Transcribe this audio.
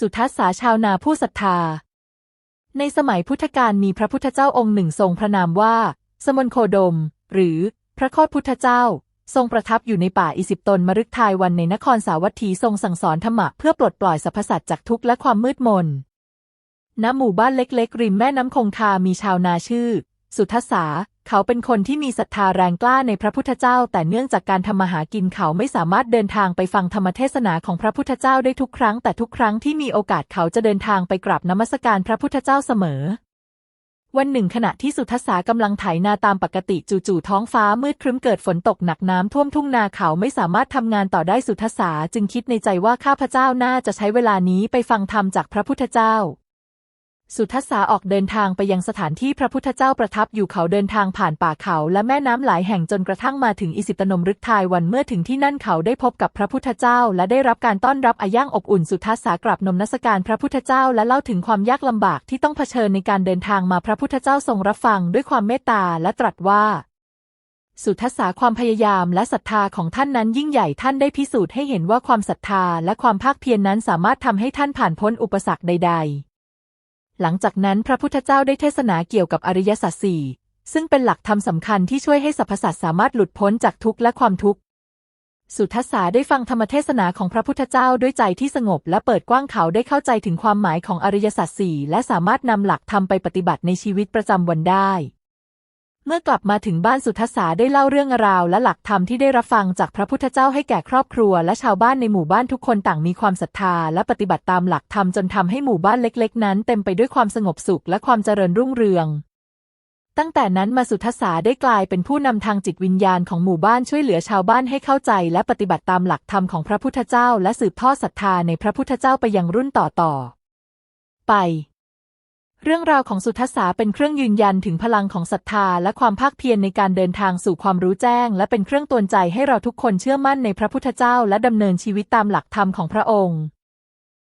สุทัศสาชาวนาผู้ศรัทธา ในสมัยพุทธกาลมีพระพุทธเจ้าองค์หนึ่งทรงพระนามว่า สมณโคดม หรือพระโคดพุทธเจ้า ทรงประทับอยู่ในป่าอิสิปตนมฤคทายวันในนครสาวัตถีทรงสั่งสอนธรรมะเพื่อปลดปล่อยสรรพสัตว์จากทุกข์และความมืดมนณหมู่บ้านเล็กๆ ริมแม่น้ำคงคามีชาวนาชื่อ สุทัศสา เขาเป็นคนที่มีศรัทธาแรงกล้าในพระพุทธเจ้า แต่เนื่องจากการทำมาหากินเขาไม่สามารถเดินทางไปฟังธรรมเทศนาของพระพุทธเจ้าได้ทุกครั้ง แต่ทุกครั้งที่มีโอกาสเขาจะเดินทางไปกราบนมัสการพระพุทธเจ้าเสมอ วันหนึ่งขณะที่สุทัศสากำลังไถนาตามปกติจู่ๆท้องฟ้ามืดครึ้มเกิดฝนตกหนักน้ำท่วมทุ่งนาเขาไม่สามารถทำงานต่อได้สุทัศาจึงคิดในใจว่าข้าพเจ้าน่าจะใช้เวลานี้ไปฟังธรรมจากพระพุทธเจ้า สุทัศสาออกเดินทางไปยังสถานที่พระพุทธเจ้าประทับอยู่เขาเดินทางผ่านป่าเขาและแม่น้ำหลายแห่งจนกระทั่งมาถึงอิสิตนมฤกทายวันเมื่อถึงที่นั่นเขาได้พบกับพระพุทธเจ้า และได้รับการต้อนรับอาย่างอบอุ่นสุทัศสากราบนมนสการพระพุทธเจ้าและเล่าถึงความยากลำบากที่ต้องเผชิญในการเดินทางมาพระพุทธเจ้าทรงรับฟังด้วยความเมตตาและตรัสว่าสุทัศสาความพยายามและศรัทธาของท่านนั้นยิ่งใหญ่ท่านได้พิสูจน์ให้เห็นว่าความศรัทธาและความภาคเพียรนนั้นสามารถทำให้ท่านผ่านพ้นอุปสรรคใด ๆ หลังจากนั้นพระพุทธเจ้าได้เทศนาเกี่ยวกับอริยสัจสี่ซึ่งเป็นหลักธรรมสำคัญที่ช่วยให้สรรพสัตว์สามารถหลุดพ้นจากทุกข์และความทุกข์ สุทัศสาได้ฟังธรรมเทศนาของพระพุทธเจ้าด้วยใจที่สงบและเปิดกว้างเขาได้เข้าใจถึงความหมายของอริยสัจสี่และสามารถนำหลักธรรมไปปฏิบัติในชีวิตประจำวันได้ เมื่อกลับมาถึงบ้านสุทัศสาได้เล่าเรื่องราวและหลักธรรมที่ได้รับฟังจากพระพุทธเจ้าให้แก่ครอบครัว และชาวบ้านในหมู่บ้านทุกคนต่างมีความศรัทธา และปฏิบัติตามหลักธรรมจนทำให้หมู่บ้านเล็ก ๆ นั้น เต็มไปด้วยความสงบสุขและความเจริญรุ่งเรือง ตั้งแต่นั้นมาสุทัศสาได้กลายเป็นผู้นำทางจิตวิญญาณของหมู่บ้านช่วยเหลือชาวบ้านให้เข้าใจ และปฏิบัติตามหลักธรรมของพระพุทธเจ้า และสืบทอดศรัทธาในพระพุทธเจ้าไปยังรุ่นต่อๆไป เรื่องราวของสุทัศสาเป็นเครื่องยืนยันถึงพลังของศรัทธาและความภาคเพียรในการเดินทางสู่ความรู้แจ้ง และเป็นเครื่องตวนใจให้เราทุกคนเชื่อมั่นในพระพุทธเจ้าและดำเนินชีวิตตามหลักธรรมของพระองค์